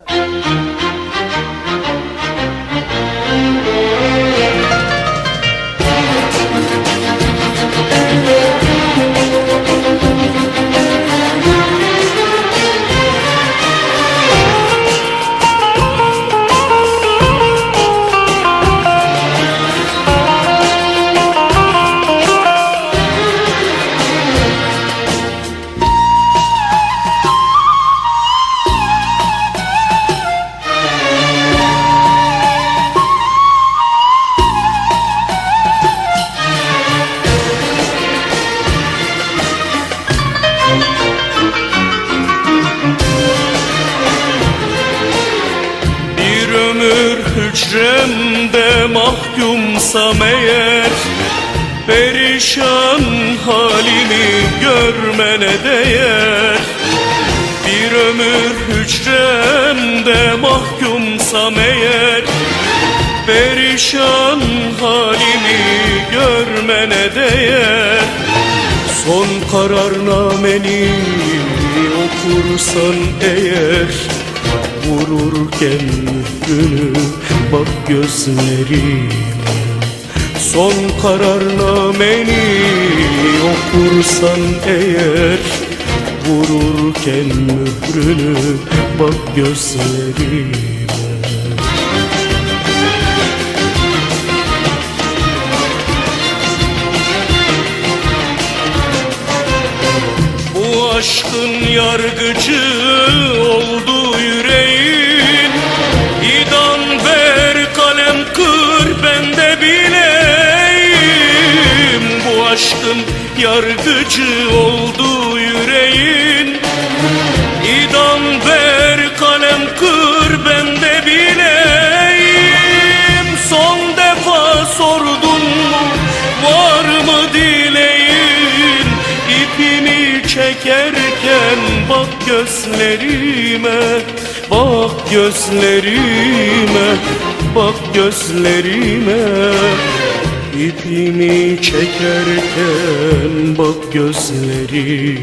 Bir ömür hücremde mahkumsam eğer Perişan halimi görmene değer. Bir ömür hücremde mahkumsam eğer Perişan halimi görmene değer. Son kararnameni okursan eğer Vururken mührünü bak gözlerime. Son kararnameni okursan eğer Vururken mührünü bak gözlerime. Aşkın yargıcı oldu yargıcı oldu yüreğin. İdan ver kalem kır ben de bileyim. Son defa sordun mu var mı dileğin? İpimi çekerken bak gözlerime Bak gözlerime Bak gözlerime İpimi çekerken bak gözlerime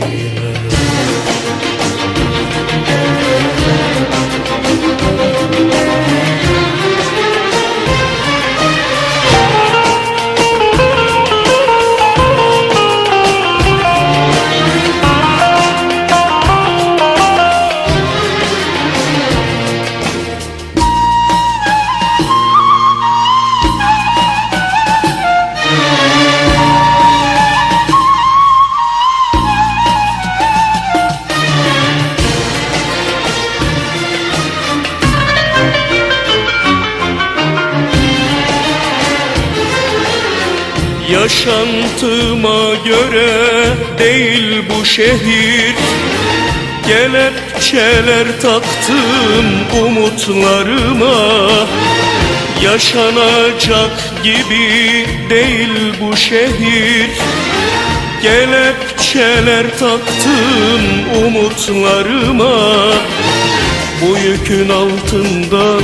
Yaşantıma göre değil bu şehir. Kelepçeler taktım umutlarıma. Yaşanacak gibi değil bu şehir. Kelepçeler taktım umutlarıma. Bu yükün altından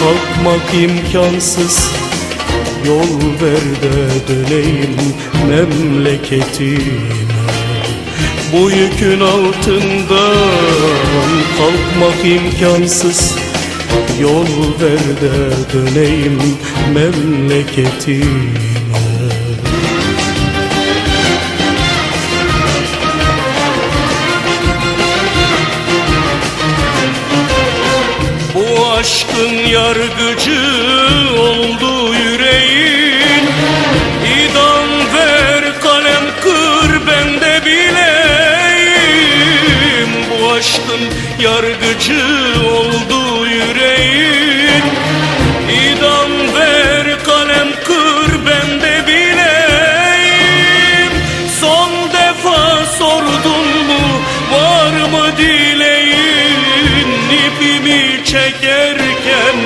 kalkmak imkansız Yol ver de döneyim memleketime. Bu yükün altından kalkmak imkansız. Yol ver de döneyim memleketime. Aşkın yargıcı oldu yüreğin yargıcı oldu yüreğin. İdam ver kalem kır ben de bileyim. Son defa sordun mu var mı dileğin? İpimi çekerken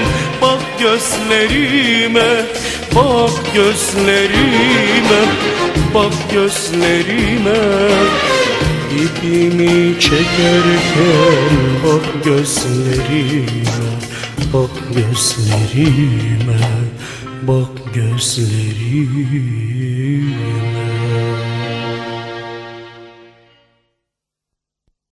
bak gözlerime Bak gözlerime Bak gözlerime İpimi çekerken bak gözlerime Bak gözlerime Bak gözlerime